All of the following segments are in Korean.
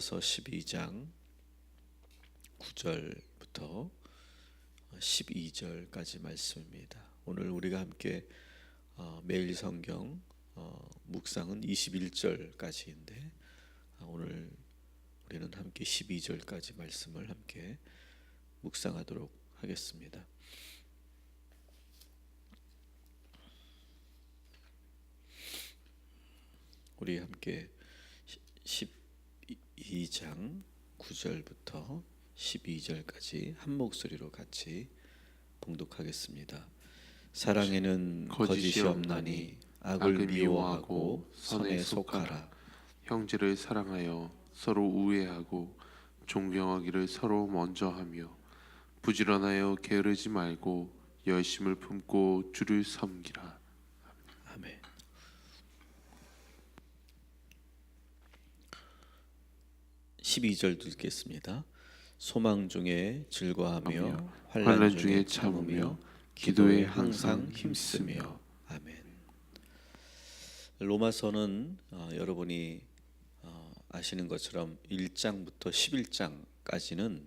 로마서 12장 9절부터 12절까지 말씀입니다. 오늘 우리가 함께 어, 매일 성경 어, 묵상은 21절까지인데 아, 오늘 우리는 함께 12절까지 말씀을 함께 묵상하도록 하겠습니다. 우리 함께 12장 9절부터 12절까지 한 목소리로 같이 봉독하겠습니다. 사랑에는 거짓이 없나니 악을 미워하고 선에 속하라. 형제를 사랑하여 서로 우애하고 존경하기를 서로 먼저 하며 부지런하여 게으르지 말고 열심을 품고 주를 섬기라. 아멘. (12절) 듣겠습니다. 소망 중에 즐거하며 환난 중에 참으며 기도에 항상 힘쓰며. 아멘. 로마서는 어, 여러분이 어, 아시는 것처럼 1장부터 11장까지는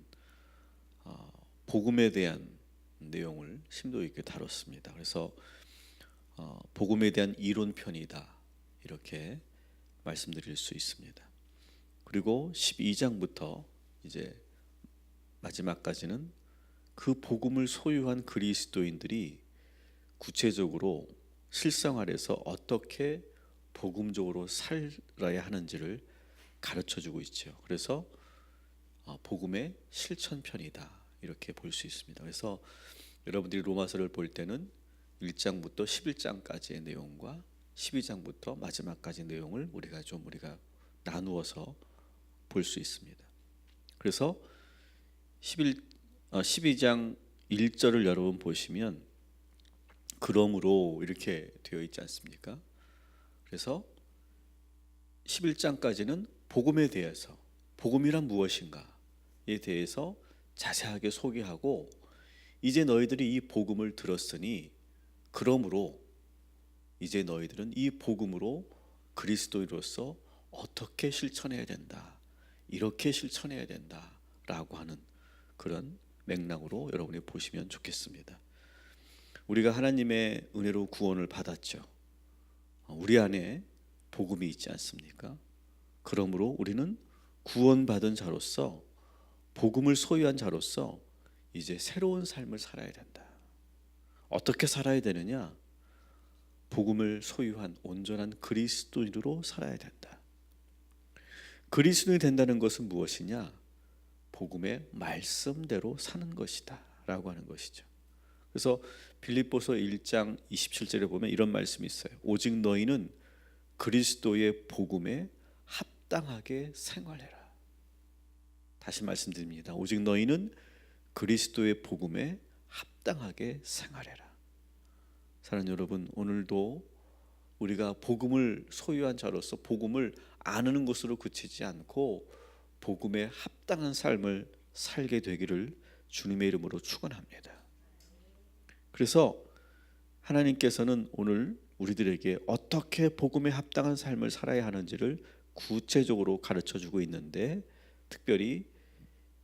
어, 복음에 대한 내용을 심도 있게 다뤘습니다. 그래서 어, 복음에 대한 이론 편이다. 이렇게 말씀드릴 수 있습니다. 그리고 12장부터 이제 마지막까지는 그 복음을 소유한 그리스도인들이 구체적으로 실생활에서 어떻게 복음적으로 살아야 하는지를 가르쳐 주고 있죠. 그래서 어, 복음의 실천편이다 이렇게 볼 수 있습니다. 그래서 여러분들이 로마서를 볼 때는 1장부터 11장까지의 내용과 12장부터 마지막까지 내용을 우리가 좀 우리가 나누어서 볼 수 있습니다. 그래서 11 어, 12장 1절을 여러분 보시면 그러므로 이렇게 되어 있지 않습니까? 그래서 11장까지는 복음에 대해서 복음이란 무엇인가에 대해서 자세하게 소개하고 이제 너희들이 이 복음을 들었으니 그러므로 이제 너희들은 이 복음으로 그리스도인으로서 어떻게 실천해야 된다. 이렇게 실천해야 된다라고 하는 그런 맥락으로 여러분이 보시면 좋겠습니다. 우리가 하나님의 은혜로 구원을 받았죠. 우리 안에 복음이 있지 않습니까? 그러므로 우리는 구원받은 자로서 복음을 소유한 자로서 이제 새로운 삶을 살아야 된다. 어떻게 살아야 되느냐? 복음을 소유한 온전한 그리스도인으로 살아야 된다. 그리스도인이 된다는 것은 무엇이냐? 복음의 말씀대로 사는 것이다라고 하는 것이죠. 그래서 빌립보서 1장 27절에 보면 이런 말씀이 있어요. 오직 너희는 그리스도의 복음에 합당하게 생활해라. 다시 말씀드립니다. 오직 너희는 그리스도의 복음에 합당하게 생활해라. 사랑하는 여러분, 오늘도 우리가 복음을 소유한 자로서 복음을 아는 것으로 그치지 않고 복음에 합당한 삶을 살게 되기를 주님의 이름으로 축원합니다. 그래서 하나님께서는 오늘 우리들에게 어떻게 복음에 합당한 삶을 살아야 하는지를 구체적으로 가르쳐 주고 있는데 특별히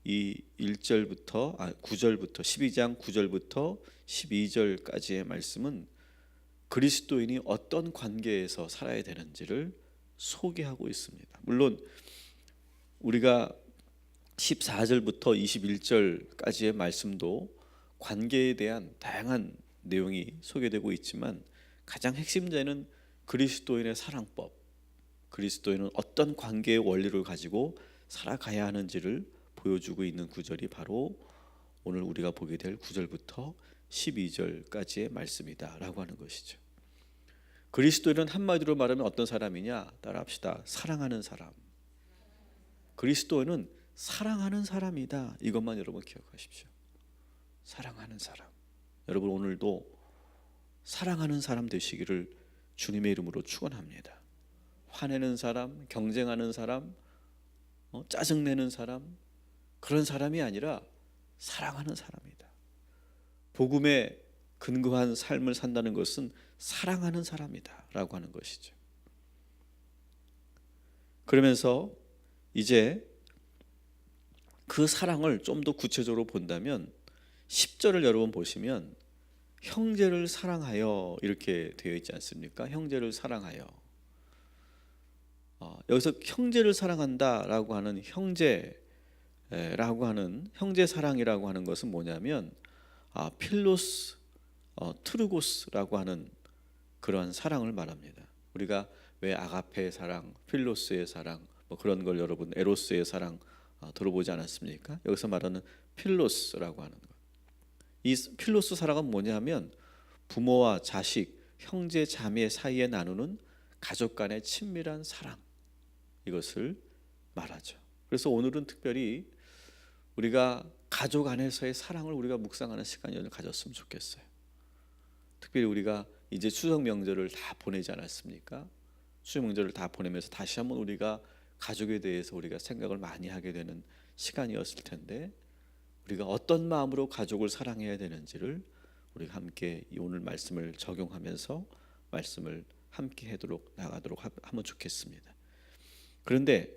이 1절부터 아 9절부터 12장 9절부터 12절까지의 말씀은 그리스도인이 어떤 관계에서 살아야 되는지를 소개하고 있습니다. 물론 우리가 14절부터 21절까지의 말씀도 관계에 대한 다양한 내용이 소개되고 있지만 가장 핵심되는 그리스도인의 사랑법, 그리스도인은 어떤 관계의 원리를 가지고 살아가야 하는지를 보여주고 있는 구절이 바로 오늘 우리가 보게 될 9절부터 12절까지의 말씀이다라고 하는 것이죠. 그리스도인은 한마디로 말하면 어떤 사람이냐? 따라합시다. 사랑하는 사람. 그리스도인은 사랑하는 사람이다. 이것만 여러분 기억하십시오. 사랑하는 사람. 여러분 오늘도 사랑하는 사람 되시기를 주님의 이름으로 축원합니다. 화내는 사람, 경쟁하는 사람, 어, 짜증내는 사람 그런 사람이 아니라 사랑하는 사람이다. 복음에 근거한 삶을 산다는 것은 사랑하는 사람이다라고 하는 것이죠. 그러면서 이제 그 사랑을 좀 더 구체적으로 본다면 10절을 여러분 보시면 형제를 사랑하여 이렇게 되어 있지 않습니까? 형제를 사랑하여. 어, 여기서 형제를 사랑한다라고 하는 형제라고 하는 형제 사랑이라고 하는 것은 뭐냐면 아, 필로스 어, 트루고스라고 하는 그러한 사랑을 말합니다. 우리가 왜 아가페의 사랑, 필로스의 사랑, 뭐 그런 걸 여러분 에로스의 사랑 어, 들어보지 않았습니까? 여기서 말하는 필로스라고 하는 것. 이 필로스 사랑은 뭐냐면 부모와 자식, 형제, 자매 사이에 나누는 가족 간의 친밀한 사랑 이것을 말하죠. 그래서 오늘은 특별히 우리가 가족 안에서의 사랑을 우리가 묵상하는 시간을 가졌으면 좋겠어요. 특별히 우리가 이제 추석 명절을 다 보내지 않았습니까? 추석 명절을 다 보내면서 다시 한번 우리가 가족에 대해서 우리가 생각을 많이 하게 되는 시간이었을 텐데 우리가 어떤 마음으로 가족을 사랑해야 되는지를 우리가 함께 이 오늘 말씀을 적용하면서 말씀을 함께 하도록 나가도록 하- 하면 좋겠습니다. 그런데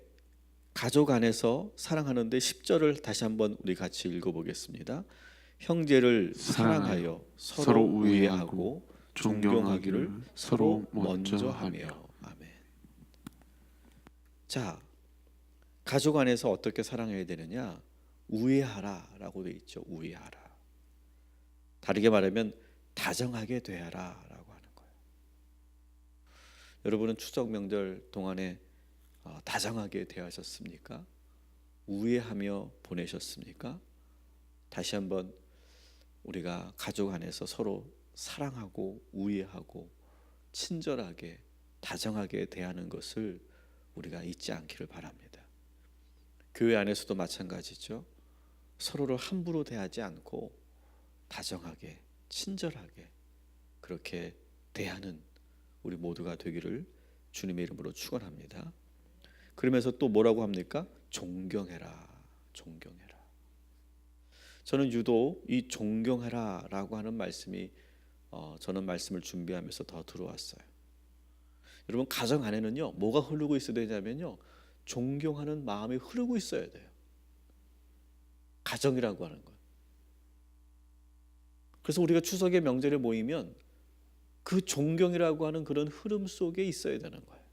가족 안에서 사랑하는데 10절을 다시 한번 우리 같이 읽어보겠습니다. 형제를 사랑하여 서로, 우애하고 존경하기를 서로 먼저 하며. 아멘. 자, 가족 안에서 어떻게 사랑해야 되느냐? 우애하라라고 돼 있죠. 우애하라. 다르게 말하면 다정하게 대하라라고 하는 거예요. 여러분은 추석 명절 동안에 어, 다정하게 대하셨습니까? 우애하며 보내셨습니까? 다시 한번 우리가 가족 안에서 서로 사랑하고 우애하고 친절하게 다정하게 대하는 것을 우리가 잊지 않기를 바랍니다. 교회 안에서도 마찬가지죠. 서로를 함부로 대하지 않고 다정하게 친절하게 그렇게 대하는 우리 모두가 되기를 주님의 이름으로 축원합니다. 그러면서 또 뭐라고 합니까? 존경해라. 존경해라. 저는 유독 이 존경해라라고 하는 말씀이 어, 저는 말씀을 준비하면서 더 들어왔어요. 여러분 가정 안에는요 뭐가 흐르고 있어야 되냐면요 존경하는 마음이 흐르고 있어야 돼요. 가정이라고 하는 것. 그래서 우리가 추석의 명절에 모이면 그 존경이라고 하는 그런 흐름 속에 있어야 되는 거예요.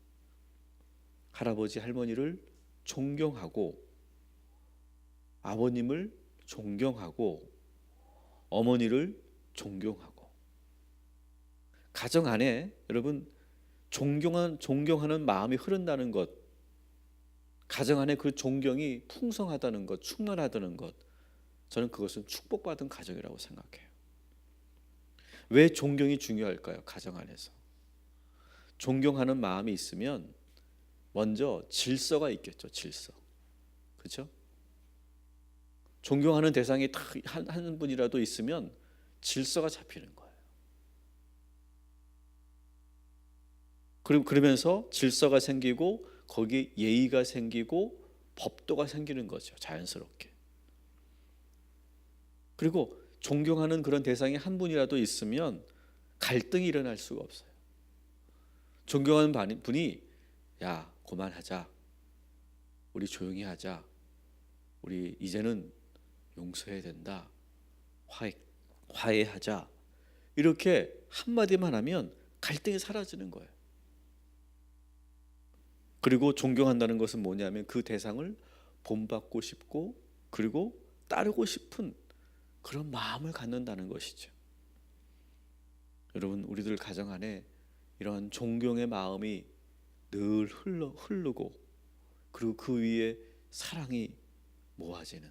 할아버지 할머니를 존경하고 아버님을 존경하고 어머니를 존경하고 가정 안에 여러분 존경한 존경하는 마음이 흐른다는 것 가정 안에 그 존경이 풍성하다는 것 충만하다는 것 저는 그것은 축복받은 가정이라고 생각해요. 왜 존경이 중요할까요? 가정 안에서 존경하는 마음이 있으면 먼저 질서가 있겠죠. 질서. 그렇죠? 존경하는 대상이 딱 한, 한 분이라도 있으면 질서가 잡히는 거예요. 그리고 그러면서 질서가 생기고 거기 예의가 생기고 법도가 생기는 거죠. 자연스럽게. 그리고 존경하는 그런 대상이 한 분이라도 있으면 갈등이 일어날 수가 없어요. 존경하는 반- 분이 야 그만하자. 우리 조용히 하자. 우리 이제는 용서해야 된다. 화해 화해하자. 이렇게 한 마디만 하면 갈등이 사라지는 거예요. 그리고 존경한다는 것은 뭐냐면 그 대상을 본받고 싶고 그리고 따르고 싶은 그런 마음을 갖는다는 것이죠. 여러분 우리들 가정 안에 이런 존경의 마음이 늘 흘러 흐르고 그리고 그 위에 사랑이 모아지는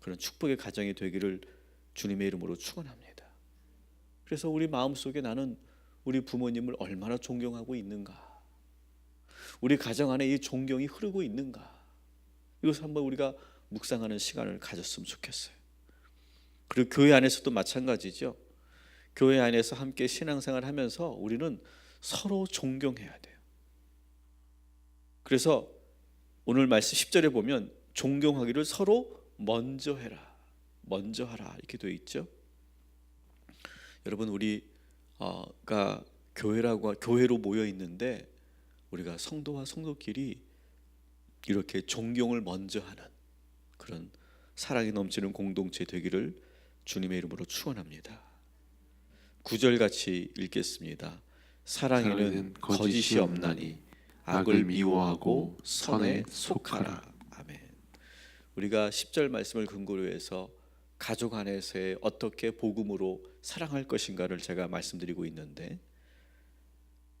그런 축복의 가정이 되기를 주님의 이름으로 축원합니다. 그래서 우리 마음 속에 나는 우리 부모님을 얼마나 존경하고 있는가? 우리 가정 안에 이 존경이 흐르고 있는가? 이것을 한번 우리가 묵상하는 시간을 가졌으면 좋겠어요. 그리고 교회 안에서도 마찬가지죠. 교회 안에서 함께 신앙생활 하면서 우리는 서로 존경해야 돼요. 그래서 오늘 말씀 10절에 보면 존경하기를 서로 먼저 해라. 먼저 하라. 이렇게 되어 있죠. 여러분 우리가 교회라고 교회로 모여 있는데 우리가 성도와 성도끼리 이렇게 존경을 먼저 하는 그런 사랑이 넘치는 공동체 되기를 주님의 이름으로 축원합니다. 구절 같이 읽겠습니다. 사랑에는 거짓이 없나니 악을 미워하고 선에 속하라. 아멘. 우리가 10절 말씀을 근거로 해서 가족 안에서의 어떻게 복음으로 사랑할 것인가를 제가 말씀드리고 있는데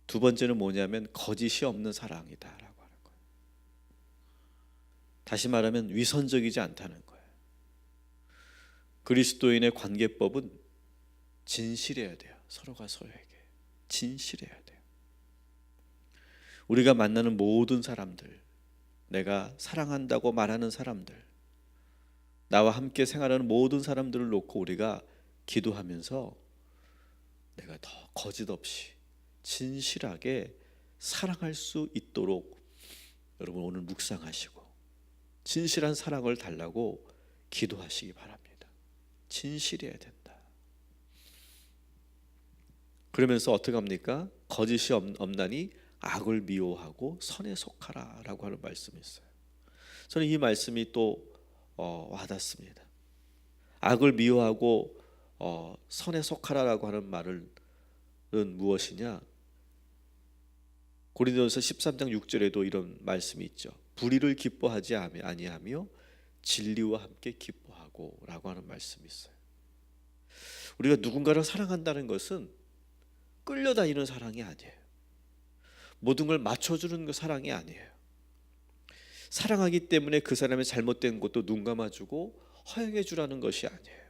두 번째는 뭐냐면 거짓이 없는 사랑이다라고 하는 거예요. 다시 말하면 위선적이지 않다는 거예요. 그리스도인의 관계법은 진실해야 돼요. 서로가 서로에게 진실해야 돼요. 우리가 만나는 모든 사람들, 내가 사랑한다고 말하는 사람들, 나와 함께 생활하는 모든 사람들을 놓고 우리가 기도하면서 내가 더 거짓 없이 진실하게 사랑할 수 있도록 여러분 오늘 묵상하시고 진실한 사랑을 달라고 기도하시기 바랍니다. 진실해야 된다. 그러면서 어떻게 합니까? 거짓이 없- 없나니 악을 미워하고 선에 속하라라고 하는 말씀이 있어요. 저는 이 말씀이 또 어, 와닿습니다. 악을 미워하고 어, 선에 속하라라고 하는 말은 무엇이냐? 고린도전서 13장 6절에도 이런 말씀이 있죠. 불의를 기뻐하지 아니- 아니하며 진리와 함께 기뻐하고라고 하는 말씀이 있어요. 우리가 누군가를 사랑한다는 것은 끌려다니는 사랑이 아니에요. 모든 걸 맞춰주는 그 사랑이 아니에요. 사랑하기 때문에 그 사람의 잘못된 것도 눈 감아주고 허용해 주라는 것이 아니에요.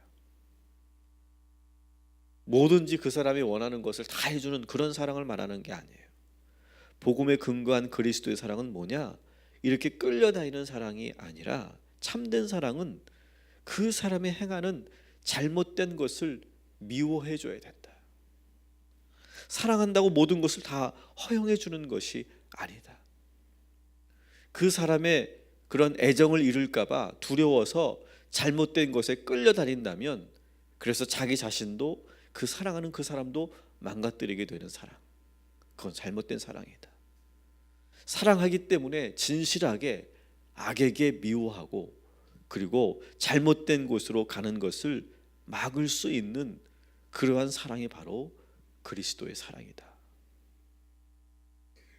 뭐든지 그 사람이 원하는 것을 다 해주는 그런 사랑을 말하는 게 아니에요. 복음에 근거한 그리스도의 사랑은 뭐냐? 이렇게 끌려다니는 사랑이 아니라 참된 사랑은 그 사람이 행하는 잘못된 것을 미워해 줘야 된다. 사랑한다고 모든 것을 다 허용해 주는 것이 아니다. 그 사람의 그런 애정을 잃을까봐 두려워서 잘못된 것에 끌려다닌다면 그래서 자기 자신도 그 사랑하는 그 사람도 망가뜨리게 되는 사랑. 그건 잘못된 사랑이다. 사랑하기 때문에 진실하게 악에게 미워하고 그리고 잘못된 곳으로 가는 것을 막을 수 있는 그러한 사랑이 바로 그리스도의 사랑이다.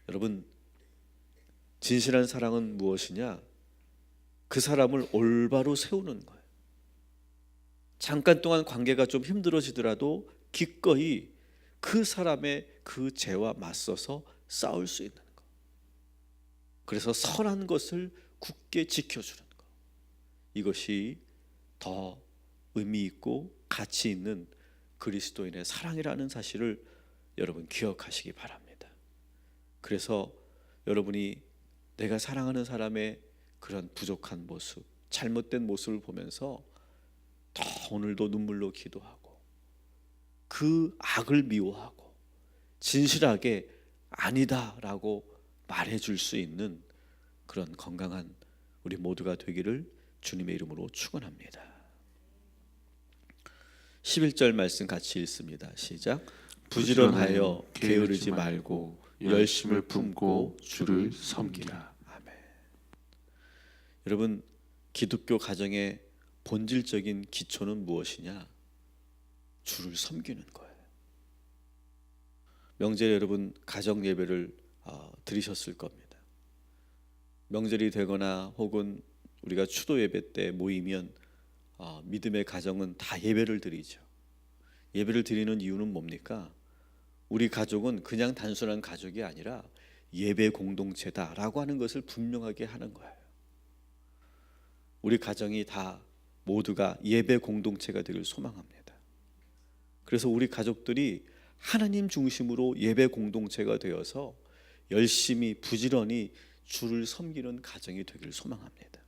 여러분 진실한 사랑은 무엇이냐? 그 사람을 올바로 세우는 거예요. 잠깐 동안 관계가 좀 힘들어지더라도 기꺼이 그 사람의 그 죄와 맞서서 싸울 수 있는 거. 그래서 선한 것을 굳게 지켜주는 거. 이것이 더 의미 있고 가치 있는 그리스도인의 사랑이라는 사실을 여러분 기억하시기 바랍니다. 그래서 여러분이 내가 사랑하는 사람의 그런 부족한 모습, 잘못된 모습을 보면서 더 오늘도 눈물로 기도하고 그 악을 미워하고 진실하게 아니다라고 말해줄 수 있는 그런 건강한 우리 모두가 되기를 주님의 이름으로 축원합니다. 11절 말씀 같이 읽습니다. 시작. 부지런하여 게으르지 말고 열심을 품고 주를 섬기라. 아멘. 여러분 기독교 가정의 본질적인 기초는 무엇이냐? 주를 섬기는 거예요. 명절 여러분 가정 예배를 어, 드리셨을 겁니다. 명절이 되거나 혹은 우리가 추도 예배 때 모이면 어, 믿음의 가정은 다 예배를 드리죠. 예배를 드리는 이유는 뭡니까? 우리 가족은 그냥 단순한 가족이 아니라 예배 공동체다라고 하는 것을 분명하게 하는 거예요. 우리 가정이 다 모두가 예배 공동체가 되길 소망합니다. 그래서 우리 가족들이 하나님 중심으로 예배 공동체가 되어서 열심히 부지런히 주를 섬기는 가정이 되길 소망합니다.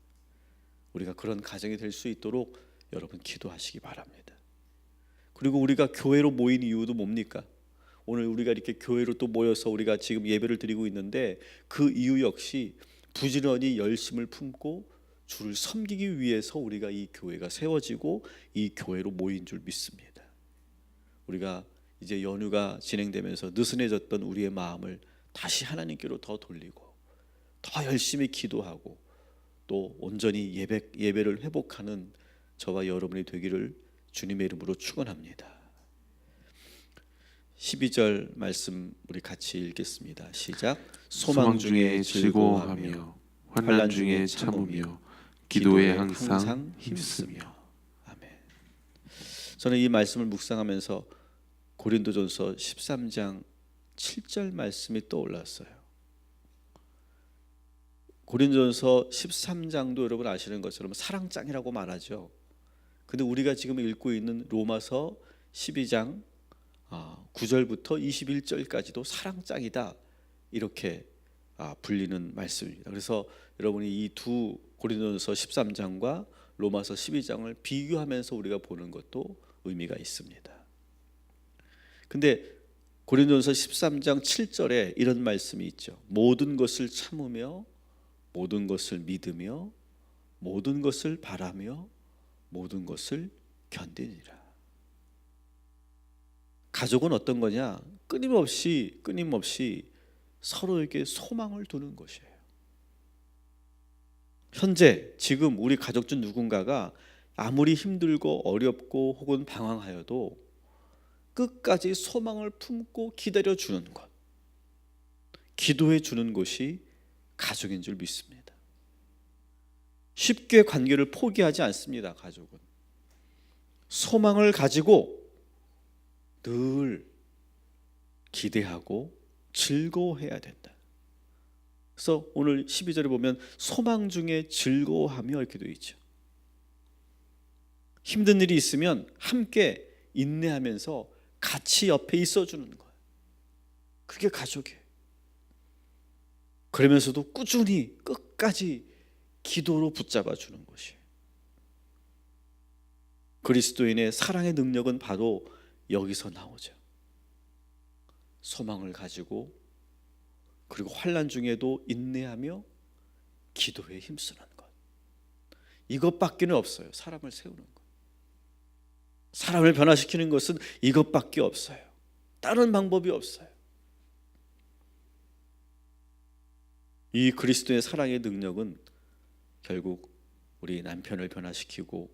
우리가 그런 가정이 될 수 있도록 여러분 기도하시기 바랍니다. 그리고 우리가 교회로 모인 이유도 뭡니까? 오늘 우리가 이렇게 교회로 또 모여서 우리가 지금 예배를 드리고 있는데 그 이유 역시 부지런히 열심을 품고 주를 섬기기 위해서 우리가 이 교회가 세워지고 이 교회로 모인 줄 믿습니다. 우리가 이제 연휴가 진행되면서 느슨해졌던 우리의 마음을 다시 하나님께로 더 돌리고 더 열심히 기도하고 또 온전히 예배 예배를 회복하는 저와 여러분이 되기를 주님의 이름으로 축원합니다. 12절 말씀 우리 같이 읽겠습니다. 시작. 소망 중에 즐거워하며 환난 중에 참으며 기도에 항상 힘쓰며 아멘. 저는 이 말씀을 묵상하면서 고린도전서 13장 7절 말씀이 떠올랐어요. 고린도전서 13장도 여러분 아시는 것처럼 사랑장이라고 말하죠. 근데 우리가 지금 읽고 있는 로마서 12장 9절부터 21절까지도 사랑장이다 이렇게 아, 불리는 말씀입니다. 그래서 여러분이 이 두 고린도전서 13장과 로마서 12장을 비교하면서 우리가 보는 것도 의미가 있습니다. 근데 고린도전서 13장 7절에 이런 말씀이 있죠. 모든 것을 참으며 모든 것을 믿으며 모든 것을 바라며 모든 것을 견디니라. 가족은 어떤 거냐? 끊임없이 끊임없이 서로에게 소망을 두는 것이에요. 현재 지금 우리 가족 중 누군가가 아무리 힘들고 어렵고 혹은 방황하여도 끝까지 소망을 품고 기다려 주는 것. 기도해 주는 것이 가족인 줄 믿습니다. 쉽게 관계를 포기하지 않습니다, 가족은. 소망을 가지고 늘 기대하고 즐거워해야 된다. 그래서 오늘 12절에 보면 소망 중에 즐거워하며 이렇게 되어 있죠. 힘든 일이 있으면 함께 인내하면서 같이 옆에 있어 주는 거예요. 그게 가족이에요. 그러면서도 꾸준히 끝까지 기도로 붙잡아 주는 것이에요. 그리스도인의 사랑의 능력은 바로 여기서 나오죠. 소망을 가지고 그리고 환란 중에도 인내하며 기도에 힘쓰는 것. 이것밖에는 없어요. 사람을 세우는 것. 사람을 변화시키는 것은 이것밖에 없어요. 다른 방법이 없어요. 이 그리스도의 사랑의 능력은 결국 우리 남편을 변화시키고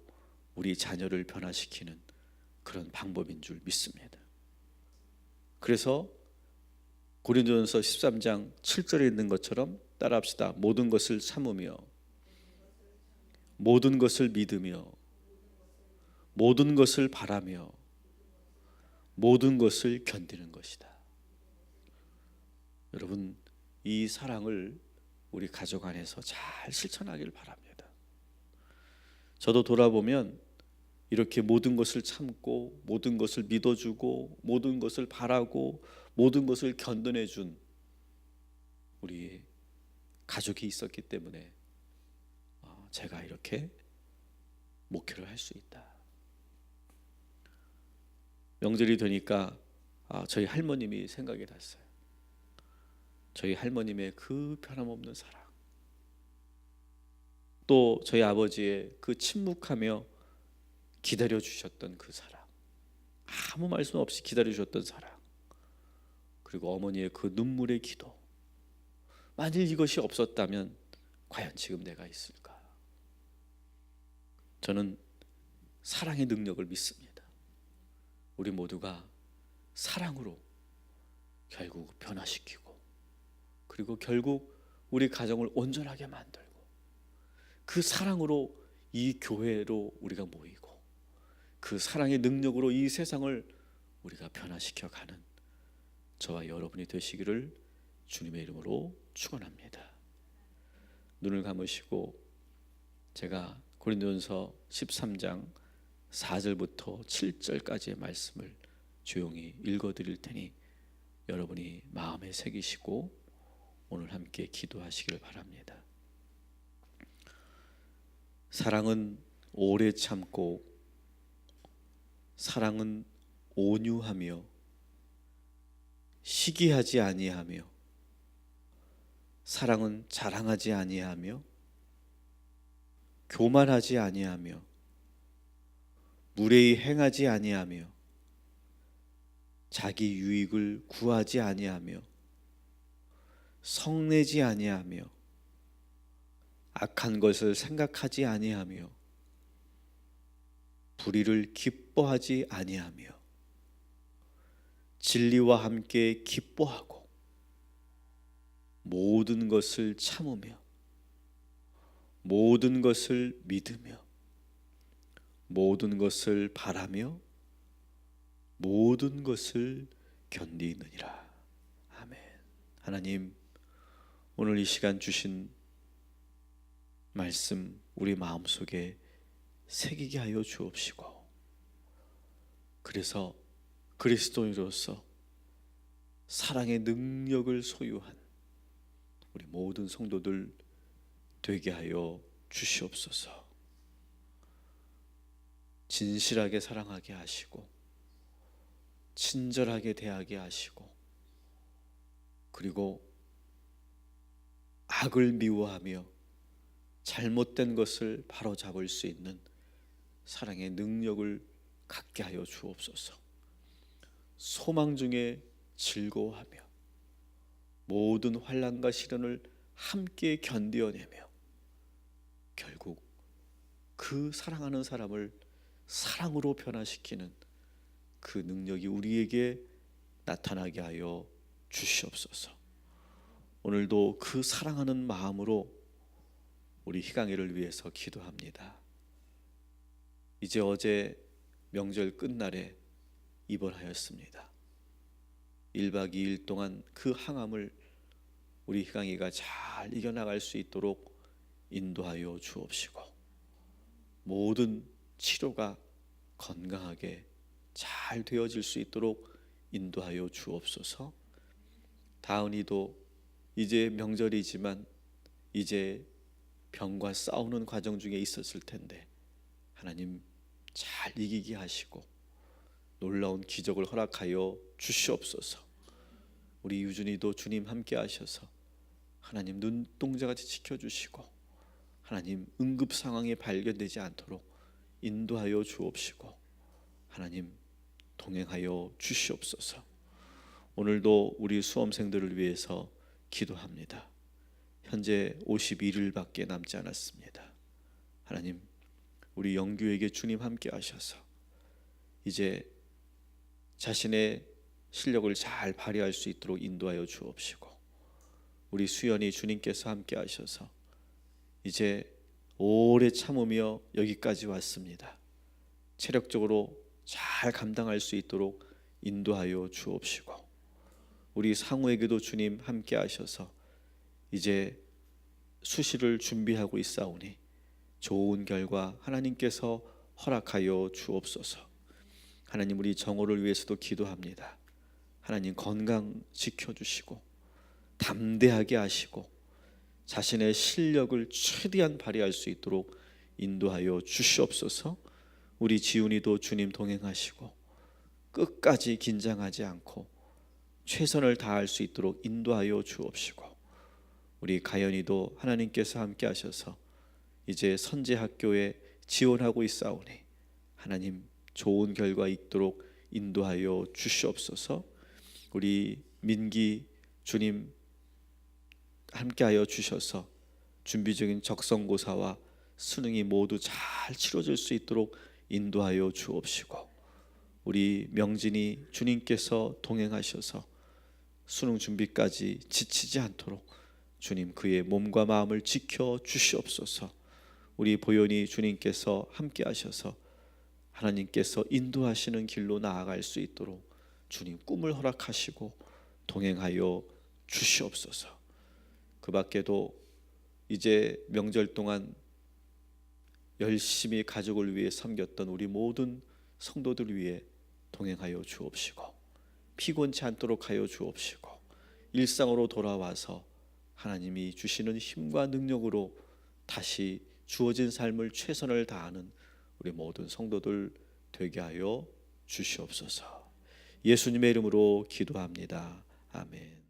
우리 자녀를 변화시키는 그런 방법인 줄 믿습니다. 그래서 고린도전서 13장 7절에 있는 것처럼 따라합시다. 모든 것을 참으며 모든 것을 믿으며 모든 것을 바라며 모든 것을 견디는 것이다. 여러분 이 사랑을 우리 가족 안에서 잘 실천하길 바랍니다. 저도 돌아보면 이렇게 모든 것을 참고 모든 것을 믿어주고 모든 것을 바라고 모든 것을 견뎌내 준 우리 가족이 있었기 때문에 어, 제가 이렇게 목회를 할 수 있다. 명절이 되니까 아, 저희 할머님이 생각이 났어요. 저희 할머님의 그 변함없는 사랑, 또 저희 아버지의 그 침묵하며 기다려 주셨던 그 사랑, 아무 말씀 없이 기다려 주셨던 사랑, 그리고 어머니의 그 눈물의 기도. 만일 이것이 없었다면 과연 지금 내가 있을까? 저는 사랑의 능력을 믿습니다. 우리 모두가 사랑으로 결국 변화시키고 그리고 결국 우리 가정을 온전하게 만들고 그 사랑으로 이 교회로 우리가 모이고 그 사랑의 능력으로 이 세상을 우리가 변화시켜 가는 저와 여러분이 되시기를 주님의 이름으로 축원합니다. 눈을 감으시고 제가 고린도전서 13장 4절부터 7절까지의 말씀을 조용히 읽어 드릴 테니 여러분이 마음에 새기시고 오늘 함께 기도하시기를 바랍니다. 사랑은 오래 참고 사랑은 온유하며 시기하지 아니하며 사랑은 자랑하지 아니하며 교만하지 아니하며 무례히 행하지 아니하며 자기 유익을 구하지 아니하며 성내지 아니하며 악한 것을 생각하지 아니하며 불의를 기뻐하지 아니하며 진리와 함께 기뻐하고 모든 것을 참으며 모든 것을 믿으며 모든 것을 바라며 모든 것을 견디느니라. 아멘. 하나님 오늘 이 시간 주신 말씀 우리 마음속에 새기게 하여 주옵시고 그래서 그리스도인으로서 사랑의 능력을 소유한 우리 모든 성도들 되게 하여 주시옵소서. 진실하게 사랑하게 하시고 친절하게 대하게 하시고 그리고 악을 미워하며 잘못된 것을 바로잡을 수 있는 사랑의 능력을 갖게 하여 주옵소서. 소망 중에 즐거워하며 모든 환난과 시련을 함께 견디어내며 결국 그 사랑하는 사람을 사랑으로 변화시키는 그 능력이 우리에게 나타나게 하여 주시옵소서. 오늘도 그 사랑하는 마음으로 우리 희강이를 위해서 기도합니다. 이제 어제 명절 끝날에 입원하였습니다. 1박 2일 동안 그 항암을 우리 희강이가 잘 이겨나갈 수 있도록 인도하여 주옵시고 모든 치료가 건강하게 잘 되어질 수 있도록 인도하여 주옵소서. 다은이도 이제 명절이지만 이제 병과 싸우는 과정 중에 있었을 텐데 하나님 잘 이기게 하시고 놀라운 기적을 허락하여 주시옵소서. 우리 유준이도 주님 함께 하셔서 하나님 눈동자같이 지켜주시고 하나님 응급 상황에 발견되지 않도록 인도하여 주옵시고 하나님 동행하여 주시옵소서. 오늘도 우리 수험생들을 위해서 기도합니다. 현재 51일밖에 남지 않았습니다. 하나님 우리 영규에게 주님 함께 하셔서 이제 자신의 실력을 잘 발휘할 수 있도록 인도하여 주옵시고 우리 수연이 주님께서 함께 하셔서 이제 오래 참으며 여기까지 왔습니다. 체력적으로 잘 감당할 수 있도록 인도하여 주옵시고 우리 상우에게도 주님 함께 하셔서 이제 수시를 준비하고 있사오니 좋은 결과 하나님께서 허락하여 주옵소서. 하나님 우리 정호를 위해서도 기도합니다. 하나님 건강 지켜 주시고 담대하게 하시고 자신의 실력을 최대한 발휘할 수 있도록 인도하여 주시옵소서. 우리 지훈이도 주님 동행하시고 끝까지 긴장하지 않고 최선을 다할 수 있도록 인도하여 주옵시고 우리 가연이도 하나님께서 함께 하셔서 이제 선제 학교에 지원하고 있사오니 하나님 좋은 결과 있도록 인도하여 주시옵소서. 우리 민기 주님 함께하여 주셔서 준비 중인 적성고사와 수능이 모두 잘 치러질 수 있도록 인도하여 주옵시고 우리 명진이 주님께서 동행하셔서 수능 준비까지 지치지 않도록 주님 그의 몸과 마음을 지켜 주시옵소서. 우리 보현이 주님께서 함께 하셔서 하나님께서 인도하시는 길로 나아갈 수 있도록 주님 꿈을 허락하시고 동행하여 주시옵소서. 그 밖에도 이제 명절 동안 열심히 가족을 위해 섬겼던 우리 모든 성도들 위해 동행하여 주옵시고 피곤치 않도록 하여 주옵시고 일상으로 돌아와서 하나님이 주시는 힘과 능력으로 다시 주어진 삶을 최선을 다하는 우리 모든 성도들 되게 하여 주시옵소서. 예수님의 이름으로 기도합니다. 아멘.